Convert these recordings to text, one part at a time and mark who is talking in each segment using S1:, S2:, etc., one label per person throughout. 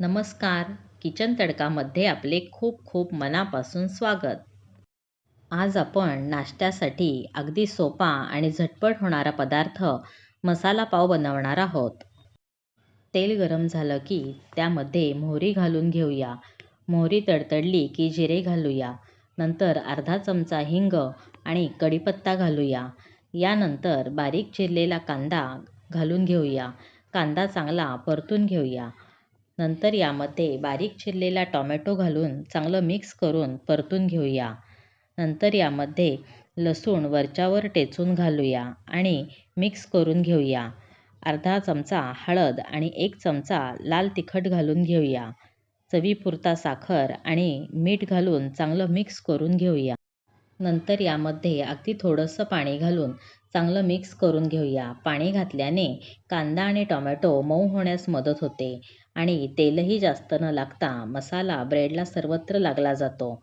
S1: नमस्कार. किचन तडकामध्ये आपले खूप खूप मनापासून स्वागत. आज आपण नाश्त्यासाठी अगदी सोपा आणि झटपट होणारा पदार्थ मसाला पाव बनवणार आहोत. तेल गरम झालं की त्यामध्ये मोहरी घालून घेऊया. मोहरी तडतडली की जिरे घालूया. नंतर अर्धा चमचा हिंग आणि कढीपत्ता घालूया. यानंतर बारीक चिरलेला कांदा घालून घेऊया. कांदा चांगला परतून घेऊया. नंतर यामध्ये बारीक चिरलेला टोमॅटो घालून चांगलं मिक्स करून परतून घेऊया. नंतर यामध्ये लसूण वरच्यावर टेचून घालूया आणि मिक्स करून घेऊया. अर्धा चमचा हळद आणि एक चमचा लाल तिखट घालून घेऊया. चवीपुरता साखर आणि मीठ घालून चांगलं मिक्स करून घेऊया. नंतर यामध्ये अगदी थोडंसं पाणी घालून चांगलं मिक्स करून घेऊया. पाणी घातल्याने कांदा आणि टोमॅटो मऊ होण्यास मदत होते आणि तेलही जास्त न लागता मसाला ब्रेडला सर्वत्र लागला जातो.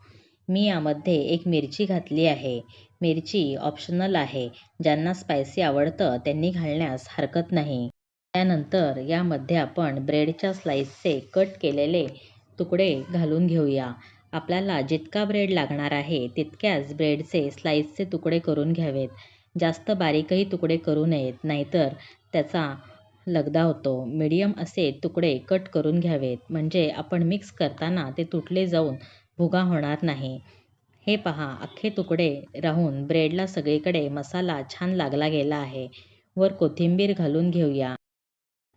S1: मी यामध्ये एक मिरची घातली आहे. मिरची ऑप्शनल आहे. ज्यांना स्पायसी आवडतं त्यांनी घालण्यास हरकत नाही. त्यानंतर यामध्ये आपण ब्रेडच्या स्लाईसचे कट केलेले तुकडे घालून घेऊया. आपल्याला जितका ब्रेड लागणार आहे तितक्याच ब्रेडचे स्लाईसचे तुकडे करून घ्यावेत. जास्त बारीकही तुकडे करू नयेत नाहीतर त्याचा लगदा होतो. मीडियम असे तुकडे कट करून घ्यावेत. म्हणजे आपण मिक्स करताना ते तुटले जाऊन भुगा होणार नाही. हे पहा अख्खे तुकडे राहून ब्रेडला सगळीकडे मसाला छान लागला गेला आहे. वर कोथिंबीर घालून घेऊया.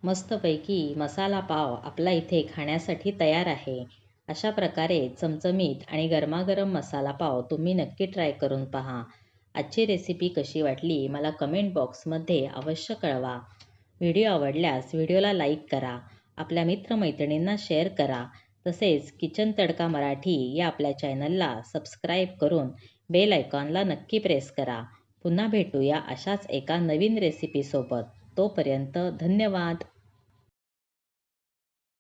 S1: मस्तपैकी मसाला पाव आपला इथे खाण्यासाठी तयार आहे. अशा प्रकारे चमचमीत आणि गरमागरम मसाला पाव तुम्ही नक्की ट्राय करून पहा. आजची रेसिपी कशी वाटली मला कमेंट बॉक्समध्ये अवश्य कळवा. व्हिडिओ आवडल्यास व्हिडिओला लाईक करा आपल्या मित्रमैत्रिणींना शेअर करा. तसेच किचन तडका मराठी या आपल्या चॅनलला सबस्क्राईब करून बेल आयकॉनला नक्की प्रेस करा. पुन्हा भेटूया अशाच एका नवीन रेसिपीसोबत तोपर्यंत धन्यवाद.